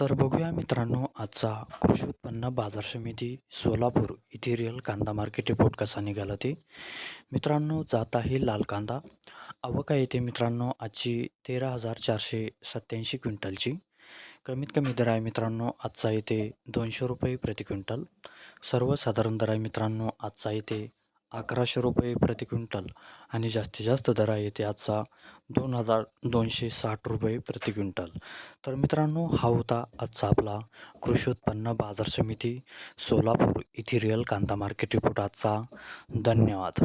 तर बघूया मित्रांनो आजचा कृषी उत्पन्न बाजार समिती सोलापूर इथे रिअल कांदा मार्केट रिपोर्ट कसा निघाला ते. मित्रांनो जात आहे लाल कांदा. आवक येते मित्रांनो आजची तेरा हजार चारशे सत्याऐंशी क्विंटलची. कमीत कमी दर आहे मित्रांनो आजचा येते दोनशे रुपये प्रति क्विंटल. सर्वसाधारण दर आहे मित्रांनो आजचा येते अकराशे रुपये प्रति क्विंटल आणि जास्तीत जास्त दर आहे ते आजचा दोन हजार दोनशे साठ रुपये प्रति क्विंटल. तर मित्रांनो हा होता आजचा आपला कृषी उत्पन्न बाजार समिती सोलापूर इथिरियल कांदा मार्केट रिपोर्ट आजचा. धन्यवाद.